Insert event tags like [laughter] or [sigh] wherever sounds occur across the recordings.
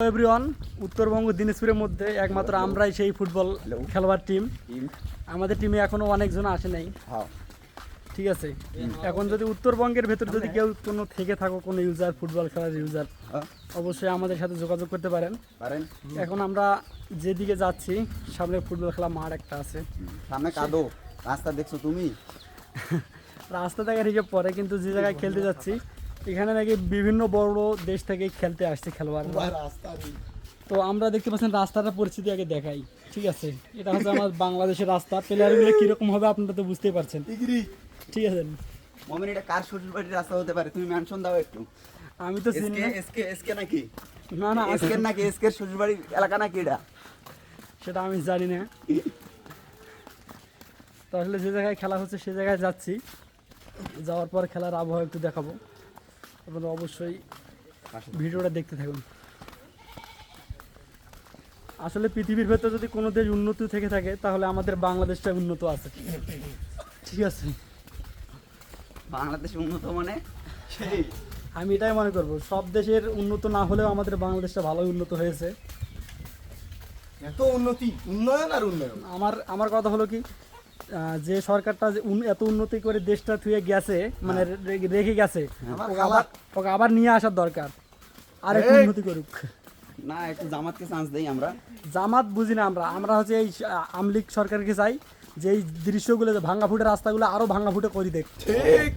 Everyone Uttarbanga দিনাজপুরের মধ্যে একমাত্র আমরাই সেই ফুটবল খেলোয়াড় টিম আমাদের টিমে এখনও অনেকজন আসে নাই। হ্যাঁ। ঠিক আছে? এখন যদি উত্তরবঙ্গের ভেতর যদি কেউ কোনো থেকে থাকো কোনো ইউজার ফুটবল খেলার ইউজার হ্যাঁ, অবশ্যই আমাদের সাথে যোগাযোগ করতে পারেন। পারেন। এখন আমরা যেদিকে যাচ্ছি সামনে ফুটবল খেলা মাঠ একটা আছে। সামনে কাদো। রাস্তা দেখছ তুমি? [laughs] রাস্তা দেখা হিসেব পরে কিন্তু যে জায়গায় খেলতে যাচ্ছি এখানে নাকি বিভিন্ন বড় দেশ থেকে খেলতে আসছে খেলোয়াড়রা তো আমরা দেখতে পাচ্ছেন রাস্তাটা পরিস্থিতি আগে দেখাই ঠিক আছে? এটা হচ্ছে আমার বাংলাদেশের রাস্তা। প্লেয়ারগুলো কীরকম হবে আপনারা তো বুঝতেই পারছেন। ঠিক আছে? মমিন এটা কার শ্বশুর বাড়ির রাস্তা হতে পারে? তুমি মেনশন দাও একটু। আমি তো চিনি এসকে এসকে নাকি? না না এসকে নাকি? এসকে শ্বশুর বাড়ির এলাকা নাকি এটা? সেটা আমি জানি না। তো আসলে যে জায়গায় খেলা হচ্ছে সে জায়গায় যাচ্ছি। যাওয়ার পর খেলার আবহাওয়া একটু দেখাবো। আপনারা অবশ্যই ভিডিওটা দেখতে থাকুন। আসলে পৃথিবীর ভেতরে যদি কোনো দেশ উন্নত থেকে থাকে তাহলে আমাদের বাংলাদেশটা উন্নত আছে। ঠিক আছে? বাংলাদেশ উন্নত মানে? সেই আমি এটাই মনে করব সব দেশের উন্নত না হলেও আমাদের বাংলাদেশটা ভালোই উন্নত হয়েছে। এত উন্নতি উন্নয়ন আর উন্নয়ন। আমার আমার কথা হলো কি যে সরকারটা এত উন্নতি করে দেশটা থুয়ে গেছে মানে রেখে গেছে ওকে আবার ওকে আবার নিয়ে আসার দরকার। আর একটু উন্নতি করুক। না একটু জামাতকে চান্স দেই আমরা। জামাত বুঝি না আমরা। আমরা হচ্ছে এই আমলিক সরকারকে চাই যে এই দৃশ্যগুলো যে ভাঙ্গা ফুটে রাস্তাগুলো আরও ভাঙ্গা ফুটে করে দেখ। ঠিক।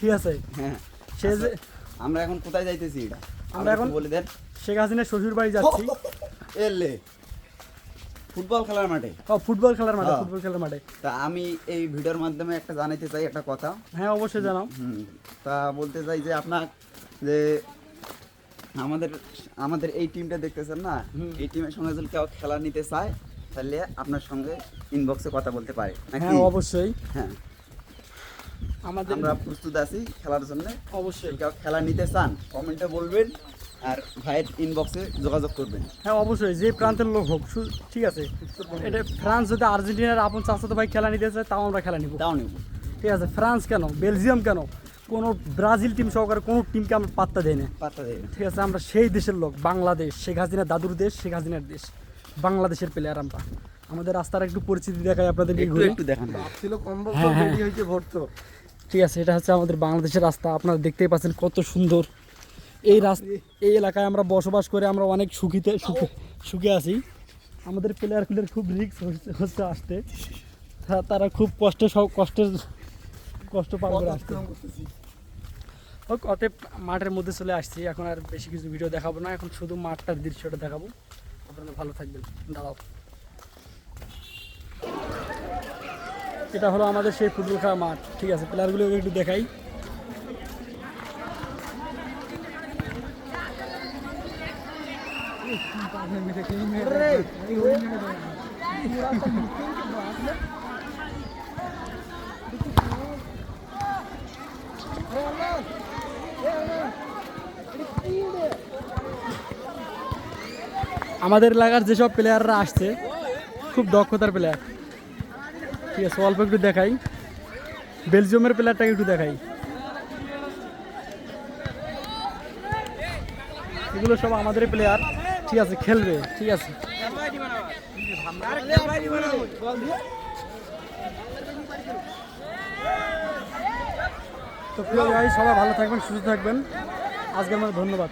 ঠিক আছে? হ্যাঁ। সে যে আমরা এখন কোথায় যাইতেছি? আমরা এখন- বলে দেন। শেখ হাসিনার শ্বশুর বাড়ি যাচ্ছি। এলে। ফুটবল খেলার মাঠে? ও, ফুটবল খেলার মাঠে হ্যাঁ। ফুটবল খেলার মাঠে। তা আমি এই ভিডিওর মাধ্যমে একটা জানাইতে চাই একটা কথা। হ্যাঁ অবশ্যই জানাও। তা বলতে চাই যে আপনার যে আমাদের আমাদের এই টিমটা দেখতেছেন না? এই টিমের সঙ্গে যদি কেউ খেলা নিতে চায় তাহলে আপনার সঙ্গে ইনবক্সে কথা বলতে পারে। হ্যাঁ অবশ্যই। হ্যাঁ। আমাদের আমরা প্রস্তুত আছি খেলার জন্য। অবশ্যই। কেউ খেলা নিতে চান কমেন্টে বলবেন। আর ভাইয়ের ইনবক্সে যোগাযোগ করবেন। হ্যাঁ অবশ্যই যে প্রান্তের লোক হোক ঠিক আছে। এটা ফ্রান্স যদি আর্জেন্টিনার আপন চাচাতো ভাই খেলা নিতে চায় তাও আমরা খেলা নিব। তাও নেব। ঠিক আছে ফ্রান্স কেন? বেলজিয়াম কেন? কোনো ব্রাজিল টিম সহকারে কোনো টিমকে আমরা পাত্তা দেয় না। পাত্তা দেয় না। ঠিক আছে আমরা সেই দেশের লোক বাংলাদেশ শেখ হাসিনার দাদুর দেশ শেখ হাসিনার দেশ বাংলাদেশের প্লেয়ার আমরা। আমাদের রাস্তার একটু পরিচিতি দেখাই আপনাদের একটু একটু দেখান হ্যাঁ, হ্যাঁ। রেডি হয়েছে ভরতো ঠিক আছে এটা হচ্ছে আমাদের বাংলাদেশের রাস্তা। আপনারা দেখতেই পাচ্ছেন কত সুন্দর এই রাস্তা এই এলাকায় আমরা বসবাস করে আমরা অনেক সুখীতে সুখে সুখে আছি। আমাদের প্লেয়ারগুলোর খুব রিস্ক হচ্ছে আসতে। তারা খুব কষ্টে সব কষ্টের কষ্ট পার করে আসতে। হোক অতএব মাঠের মধ্যে চলে আসছি। এখন আর বেশি কিছু ভিডিও দেখাবো না। এখন শুধু মাঠটার দৃশ্যটা দেখাবো। আপনারা ভালো থাকবেন। দাঁড়াও। এটা হলো আমাদের সেই ফুটবল খেলা মাঠ। ঠিক আছে প্লেয়ারগুলোকে একটু দেখাই। আমাদের এলাকার যেসব প্লেয়াররা আসছে, খুব দক্ষতার প্লেয়ার ঠিক আছে, অল্প একটু দেখাই। বেলজিয়ামের প্লেয়ারটাকে একটু দেখাই। এগুলো সব আমাদের প্লেয়ার ঠিক আছে খেলবে ঠিক আছে। তো প্রিয় ভাই, সবাই ভালো থাকবেন, সুস্থ থাকবেন। আজকের মানে ধন্যবাদ।